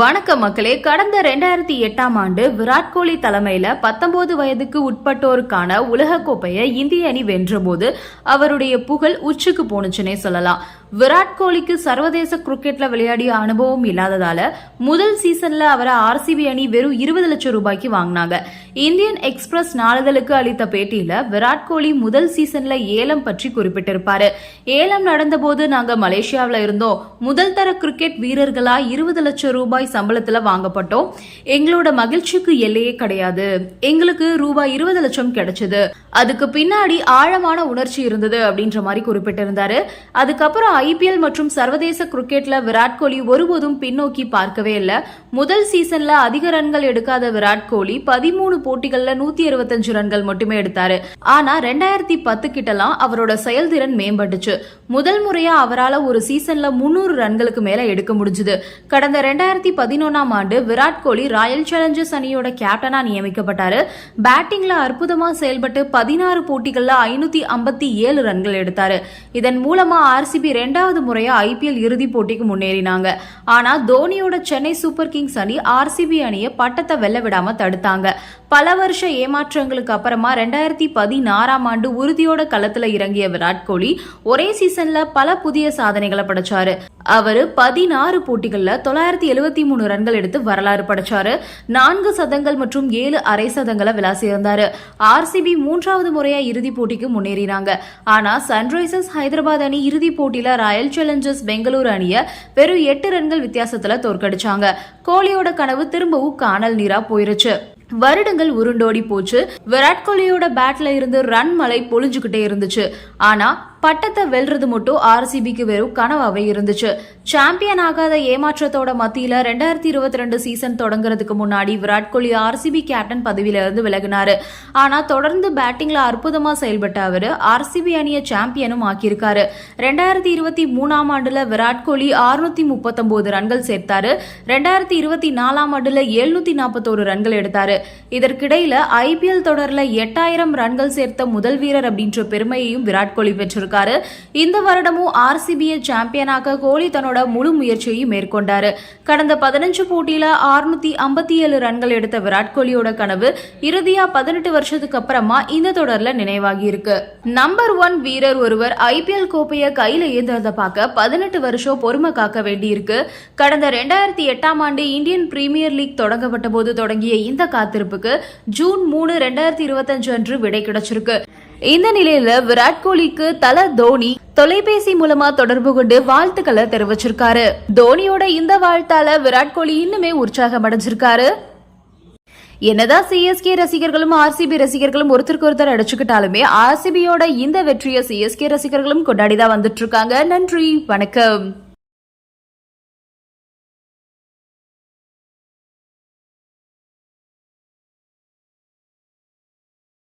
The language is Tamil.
வணக்கம் மக்களே கடந்த ரெண்டாயிரத்தி எட்டாம் ஆண்டு விராட் கோலி தலைமையில பத்தொன்பது வயதுக்கு உட்பட்டோருக்கான உலக கோப்பையை இந்திய அணி வென்றபோது அவருடைய புகழ் உச்சுக்கு போனுச்சுன்னே சொல்லலாம். விராட் கோலிக்கு சர்வதேச கிரிக்கெட்ல விளையாடிய அனுபவம் இல்லாததால முதல் சீசன்ல அவரை ஆர்சிபி அணி வெறும் இருபது லட்சம் ரூபாய்க்கு வாங்கினாங்க. இந்தியன் எக்ஸ்பிரஸ் நாளிதழுக்கு அளித்த பேட்டியில விராட் கோலி முதல் சீசன்ல ஏலம் பற்றி குறிப்பிட்டிருப்பாரு. ஏலம் நடந்தபோது நாங்க மலேசியாவில் இருந்தோம். முதல் தர கிரிக்கெட் வீரர்களா இருபது லட்சம் ரூபாய் சம்பளத்துல வாங்கப்பட்டோம். எங்களோட மகிழ்ச்சிக்கு எல்லையே கிடையாது. எங்களுக்கு ரூபாய் இருபது லட்சம் கிடைச்சது. அதுக்கு பின்னாடி ஆழமான உணர்ச்சி இருந்தது அப்படின்ற மாதிரி குறிப்பிட்டிருந்தாரு. அதுக்கப்புறம் ஐபிஎல் மற்றும் சர்வதேச கிரிக்கெட்ல விராட் கோலி ஒருபோதும் பின்னோக்கி பார்க்கவே இல்லை. முதல் சீசன்ல அதிக ரன்கள் எடுக்காத விராட் கோலி பதிமூணு போட்டிகள்ல நூத்தி இருபத்தஞ்சு ரன்கள் மட்டுமே எடுத்தாரு. ஆனா ரெண்டாயிரத்தி பத்து கிட்டலாம் அவரோட செயல்திறன் மேம்பட்டுச்சு. முதல் முறையா அவரால் ஒரு சீசன்ல முன்னூறு ரன்களுக்கு மேல எடுக்க முடிஞ்சது. கடந்த ரெண்டாயிரத்தி பதினொன்னாம் ஆண்டு விராட் கோலி ராயல் சேலஞ்சர்ஸ் அணியோட கேப்டனா நியமிக்கப்பட்டாரு. பேட்டிங்ல அற்புதமா செயல்பட்டு பதினாறு போட்டிகள்ல ஐநூத்தி ஐம்பத்தி ஏழு ரன்கள் எடுத்தாரு. இதன் மூலமா ஆர்சிபி ரெண்டாவது முறையா ஐபிஎல் இறுதிப் போட்டிக்கு முன்னேறினாங்க. ஆனா தோனியோட சென்னை சூப்பர் கிங்ஸ் அணி ஆர்சிபி அணியை பட்டத்தை வெல்ல விடாம தடுத்தாங்க. பல வருஷ ஏமாற்றங்களுக்கு அப்புறமா ரெண்டாயிரத்தி பதினாறாம் ஆண்டு உறுதியோட களத்துல இறங்கிய விராட் கோலி ஒரே சீசன்ல பல புதிய சாதனைகளை படைச்சாரு. அவரு பதினாறு போட்டிகள்ல தொள்ளாயிரத்தி எழுவத்தி மூணு ரன்கள் எடுத்து வரலாறு படைச்சாரு. நான்கு சதங்கள் மற்றும் ஏழு அரை சதங்களை விளாசியிருந்தாரு ஆர்சிபி மூன்றாவது முறையா இறுதிப் போட்டிக்கு முன்னேறினாங்க. ஆனா சன்ரைசர்ஸ் ஹைதராபாத் அணி இறுதிப் போட்டியில ராயல் சேலஞ்சர்ஸ் பெங்களூரு அணிய வெறும் எட்டு ரன்கள் வித்தியாசத்துல தோற்கடிச்சாங்க. கோலியோட கனவு திரும்பவும் காணல் நீரா போயிருச்சு. வருடங்கள் உருண்டோடி போச்சு. விராட் கோலியோட பேட்ல இருந்து ரன் மலை பொழிஞ்சுக்கிட்டே இருந்துச்சு. ஆனா பட்டத்தை வெல்றது மட்டும் ஆர்சிபிக்கு வெறும் கனவாவே இருந்துச்சு. சாம்பியன் ஆகாத ஏமாற்றத்தோட மத்தியில ரெண்டாயிரத்தி இருபத்தி ரெண்டு சீசன் தொடங்குறதுக்கு முன்னாடி விராட் கோலி ஆர்சிபி கேப்டன் பதவியில இருந்து விலகினாரு. ஆனா தொடர்ந்து பேட்டிங்ல அற்புதமா செயல்பட்ட அவரு ஆர்சிபி அணிய சாம்பியனும் ஆக்கியிருக்காரு. ரெண்டாயிரத்தி இருபத்தி மூணாம் ஆண்டுல விராட் கோலி அறுநூத்தி முப்பத்தொன்பது ரன்கள் சேர்த்தாரு. ரெண்டாயிரத்தி இருபத்தி நாலாம் ஆண்டுல எழுநூத்தி நாற்பத்தோரு ரன்கள் எடுத்தாரு. இதற்கிடையில ஐபிஎல் தொடர்ல எட்டாயிரம் ரன்கள் சேர்த்த முதல் வீரர் அப்படின்ற பெருமையையும் விராட் கோலி பெற்றிருக்காரு இந்த வருடமும் ஆர்சிபியை சாம்பியனாக்க கோலி தன்னோட முழு முயற்சியையும் மேற்கொண்டாரு. கடந்த பதினஞ்சு போட்டியில ஆறுநூத்தி ஐம்பத்தி ஏழு ரன்கள் எடுத்த விராட் கோலியோட கனவு இறுதியா பதினெட்டு வருஷத்துக்கு அப்புறமா இந்த தொடர்ல நினைவாகி இருக்கு. நம்பர் ஒன் வீரர் ஒருவர் ஐபிஎல் கோப்பையை கையில ஏந்துறத பார்க்க பதினெட்டு வருஷம் பொறுமை காக்க வேண்டியிருக்கு. கடந்த ரெண்டாயிரத்தி எட்டாம் ஆண்டு இந்தியன் பிரீமியர் லீக் தொடங்கப்பட்ட போது தொடங்கிய இந்த காத்திருப்புக்கு ஜூன் மூணு ரெண்டாயிரத்தி இருபத்தஞ்சு அன்று விடை கிடைச்சிருக்கு. இந்த நிலையில விராட் கோலிக்கு தல தோனி தொலைபேசி மூலமா தொடர்பு கொண்டு வாழ்த்துக்களை தெரிவிச்சிருக்காரு. தோனியோட இந்த வாழ்த்தால விராட் கோலி இன்னுமே உற்சாகம் அடைஞ்சிருக்காரு. என்னதான் சிஎஸ்கே ரசிகர்களும் ஆர்சிபி ரசிகர்களும் ஒருத்தருக்கு ஒருத்தர் அடிச்சுக்கிட்டாலுமே ஆர்சிபியோட இந்த வெற்றியை சிஎஸ்கே ரசிகர்களும் கொண்டாடிதான் வந்துட்டு இருக்காங்க. நன்றி வணக்கம்.